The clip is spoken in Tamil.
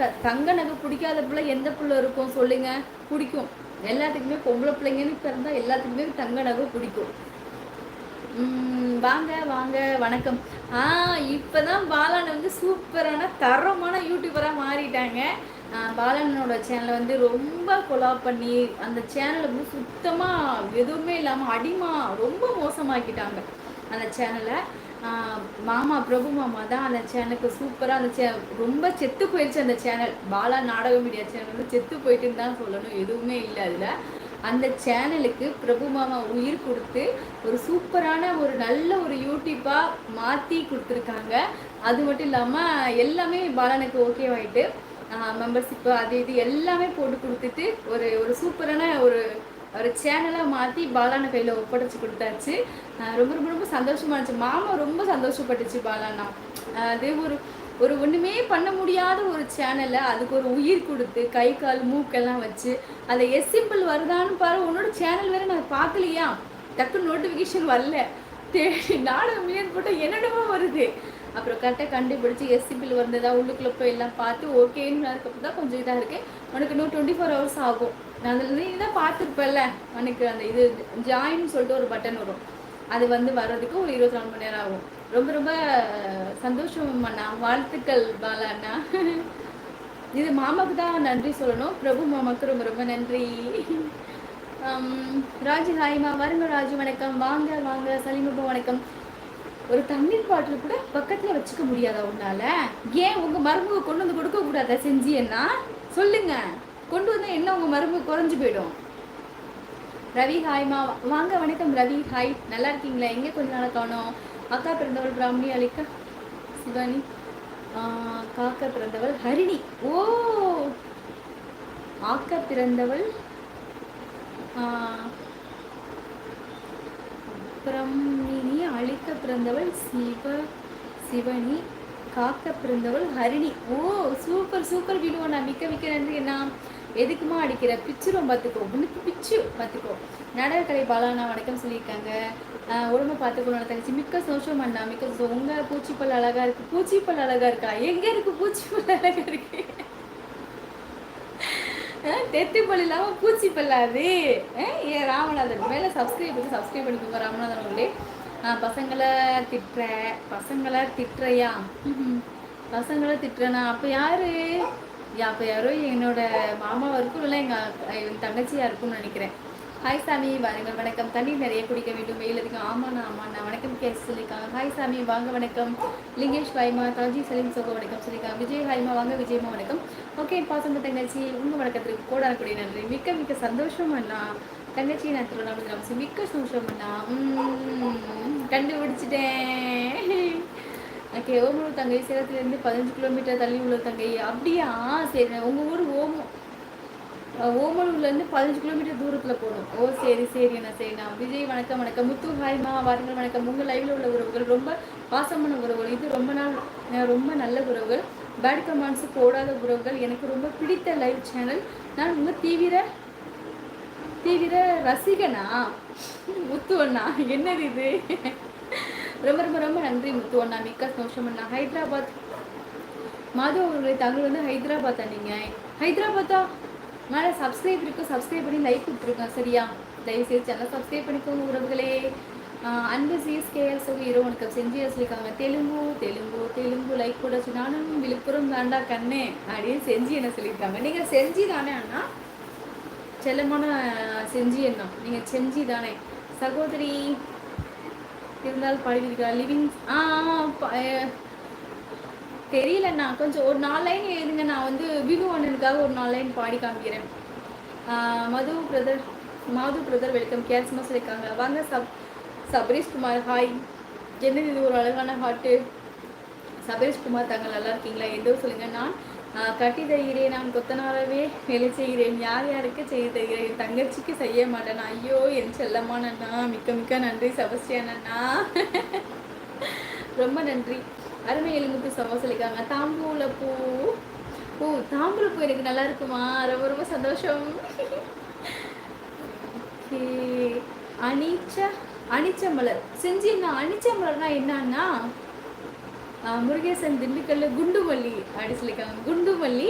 த தங்க நகை பிடிக்காத பிள்ளை எந்த பிள்ளை இருக்கும் சொல்லுங்க. பிடிக்கும். எல்லாத்துக்குமே பொம்பளை பிள்ளைங்கன்னு பிறந்தா எல்லாத்துக்குமே தங்க நகை பிடிக்கும். வாங்க வாங்க வணக்கம். ஆ இப்போதான் பாலான் வந்து சூப்பரான தரமான யூடியூபராக மாறிட்டாங்க. பாலனோட சேனலை வந்து ரொம்ப கொலா பண்ணி அந்த சேனலை வந்து சுத்தமாக எதுவுமே இல்லாமல் அடிமா ரொம்ப மோசமாக்கிட்டாங்க அந்த சேனலை மாமா பிரபு மாமா தான் அந்த சேனலுக்கு சூப்பராக அந்த சே ரொம்ப செத்து போயிடுச்சு அந்த சேனல் பாலா நாடக மீடியா சேனல் வந்து செத்து போயிட்டுன்னு தான் சொல்லணும் எதுவுமே இல்லை அதில். அந்த சேனலுக்கு பிரபு மாமா உயிர் கொடுத்து ஒரு சூப்பரான ஒரு நல்ல ஒரு யூடியூப்பாக மாற்றி கொடுத்துருக்காங்க. அது மட்டும் இல்லாமல் எல்லாமே பாலனுக்கு ஓகேவாயிட்டு மெம்பர்ஷிப்பு அது இது எல்லாமே போட்டு கொடுத்துட்டு ஒரு ஒரு சூப்பரான ஒரு ஒரு சேனலாக மாற்றி பாலான கையில் ஒப்படைச்சு கொடுத்தாச்சு. ரொம்ப ரொம்ப ரொம்ப சந்தோஷமா இருந்துச்சு. மாமா ரொம்ப சந்தோஷப்பட்டுச்சு பாலானா அது ஒரு ஒரு ஒன்றுமே பண்ண முடியாத ஒரு சேனலை அதுக்கு ஒரு உயிர் கொடுத்து கை கால் மூக்கெல்லாம் வச்சு அதை எஸ் சிம்பிள் வருதான்னு பாரு உன்னோட சேனல் வேறு நான் பார்க்கலையா டக்கு நோட்டிஃபிகேஷன் வரல. தேடி நாடகம் மில்லியன் போட்டால் என்னென்னமோ வருது. அப்புறம் கரெக்டாக கண்டுபிடிச்சி எஸ்சி பில் வந்ததா உள்ளுக்குள்ளே போய் எல்லாம் பார்த்து ஓகேன்னு அதுக்கப்புறம் தான் கொஞ்சம் இதாக இருக்குது உனக்கு இன்னும் டுவெண்ட்டி ஃபோர் ஹவர்ஸ் ஆகும். நான் அதில் நீ தான் பார்த்துருப்பேன்ல உனக்கு அந்த இது ஜாயின் சொல்லிட்டு ஒரு பட்டன் வரும். அது வந்து வர்றதுக்கு ஒரு இருபத்தி நாலு மணி நேரம் ஆகும். ரொம்ப ரொம்ப சந்தோஷம் அண்ணா. வாழ்த்துக்கள் பாலா அண்ணா. இது மாமாவுக்கு தான் நன்றி சொல்லணும். பிரபு மாமாவுக்கு ரொம்ப ரொம்ப நன்றி. ராஜு ஹாய்மா வருங்க ராஜு வணக்கம். வாங்க வாங்க. சலிமுக வணக்கம். ஒரு தண்ணீர் பாட்டில் கூட பக்கத்தில் வச்சுக்க முடியாதா உன்னால? ஏன் உங்கள் மருமக கொண்டு வந்து கொடுக்க கூடாதா செஞ்சியன்னா சொல்லுங்க. கொண்டு வந்தால் என்ன உங்கள் மருமக குறைஞ்சு போயிடும்? ரவி ஹாய்மா வாங்க வணக்கம் ரவி. ஹாய் நல்லா இருக்கீங்களா? எங்கே கொஞ்ச நாள் காணும். அக்கா பிறந்தவள் பிராமணி அழிக்கா சிவானி. காக்கா பிறந்தவள் ஹரிணி. ஓ! ஆக்க பிறந்தவள் பிரமினி அழிக்க பிறந்தவள் சிவ சிவனி காக்க பிறந்தவள் ஹரிணி. ஓ சூப்பர் சூப்பர் நான் மிக்க மிக்க நன்றி. என்ன எதுக்குமா அடிக்கிற? பிச்சுரும் பார்த்துக்கோ உனக்கு பிச்சு பார்த்துக்கோ நடகக்கலை பாலானா வணக்கம் சொல்லியிருக்காங்க. உடம்பு பார்த்துக்கணும் தங்கச்சி. மிக்க சோஷம் அண்ணா. மிக்க உங்க பூச்சிப்பல் அழகா இருக்கு. பூச்சிப்பல் அழகா இருக்கா? எங்க இருக்கு பூச்சிப்பல் அழகா இருக்கு? தெத்து பல் இல்லாமல் பூச்சி பல்லாது ஏன் ராமநாதன். மேலே சப்ஸ்கிரைப் பண்ணி சப்ஸ்கிரைப் பண்ணிக்கோங்க ராமநாதன் உள்ளே பசங்களை திட்டுற பசங்களை திட்டுறையா? பசங்களை திட்டுறனா? அப்போ யாரு? அப்போ யாரோ என்னோட மாமாவாக இருக்கும் இல்லை எங்கள் தங்கச்சியாக இருக்கும்னு நினைக்கிறேன். ஹாய் சாமி வாருங்கள். வணக்கம். தண்ணி நிறைய குடிக்க வேண்டும். வெயில் அதிகம். ஆமாண்ணா ஆமாண்ணா. வணக்கம் கேஸ் சொல்லியிருக்காங்க ஹாய் சாமி வாங்க வணக்கம். லிங்கேஷ் ஹாய்மா தாஜி சலீம் சோகோ வணக்கம் சொல்லியிருக்காங்க விஜய் ஹாய்மா வாங்க விஜயமா வணக்கம். ஓகே பாசங்க தங்கச்சி உங்கள் வணக்கத்திற்கு கோடானக்கூடிய நன்றி. மிக்க மிக்க சந்தோஷம் அண்ணா. தங்கச்சி நான் திருவண்ணாமலை மிக்க சந்தோஷம் அண்ணா. கண்டுபிடிச்சிட்டேன். ஓகே ஓமலூர் தங்கை சேலத்துலேருந்து பதினஞ்சு கிலோமீட்டர் தள்ளி உள்ள தங்கை. அப்படியா? சரி உங்கள் ஊர் ஓமம் ஓமலூர்லேருந்து பதினஞ்சு கிலோமீட்டர் தூரத்தில் போகணும். ஓ சரி சரி என்ன சரிண்ணா விஜய் வணக்கம் வணக்கம். முத்து ஹாய்மா வாருங்கள் வணக்கம். உங்கள் லைவில் உள்ள உறவுகள் ரொம்ப பாசமான உறவுகள். இது ரொம்ப நாள் ரொம்ப நல்ல உறவுகள். பேட் கமெண்ட்ஸ் போடாத உறவுகள். எனக்கு ரொம்ப பிடித்த லைவ் சேனல் நான் உங்கள் தீவிர தீவிர ரசிகனா? முத்து அண்ணா என்னது இது? ரொம்ப ரொம்ப ரொம்ப நன்றி முத்து அண்ணா. மிக்க சந்தோஷம் அண்ணா. ஹைதராபாத். மாதவ் அவர்களை தங்கள் வந்து ஹைதராபாத்தா நீங்கள் ஹைதராபாத்தா? மேலே சப்ஸ்கிரைப் இருக்கும் சப்ஸ்கிரைப் பண்ணி லைக் கொடுத்துருக்கோம் சரியா? தயவுசெய்து சேனல் சப்ஸ்கிரைப் பண்ணிக்கோங்க உறவுகளே. அன்பு சிஎஸ்கேஎல் சொல்லி ஹீரோ உனக்கு செஞ்சு சொல்லியிருக்காங்க தெலுங்கு தெலுங்கு தெலுங்கு லைக் கூட நானும் விழுப்புரம் தாண்டா கண்ணே அப்படின்னு செஞ்சு என்ன சொல்லியிருக்காங்க. நீங்கள் செஞ்சு தானே அண்ணா? செல்லமான செஞ்சி என்ன? நீங்கள் செஞ்சி தானே. சகோதரி இருந்தால் பாடிவிருக்கா லிவிங் ஆ தெரியலண்ணா. கொஞ்சம் ஒரு நாலு லைன் எழுதுங்க. நான் வந்து விகு அண்ணனுக்காக ஒரு நாலு லைன் பாடி காமிக்கிறேன். Madhu brother Mathu brother welcome. கேஸ்மஸ் இருக்காங்க. வாங்க சப் சபரீஷ் குமார் ஹாய். என்னது இது? ஒரு அழகான ஹாட்டு சபரீஷ் குமார் தாங்க நல்லா இருக்கீங்களா? எந்த சொல்லுங்க. நான் கட்டி தருகிறேன் நான் கொத்தனாரவே வேலை செய்கிறேன். யார் யாருக்கு செய்ய தருகிறேன்? தங்கச்சிக்கு செய்ய மாட்டேன். ஐயோ என் செல்லமானண்ணா மிக்க மிக்க நன்றி சபஸ்டியானண்ணா ரொம்ப நன்றி. அருமை எலும்புக்கு சம சொல்லிக்காங்க தாம்பூல பூ. ஓ தாம்பூல பூ எனக்கு நல்லா இருக்குமா? ரொம்ப ரொம்ப சந்தோஷம். அனிச்ச அனிச்ச மலர். செஞ்சு என்ன? அனிச்ச மலர்னா என்னன்னா ಮುರುಗೇಸನ್ ದಿನಕಲ್ಲು ಗುಂಡು ಮಲ್ಲಿ ಆಡಿಸ್ಲಿಕ್ಕೆ ಗುಂಡುಮಲ್ಲಿ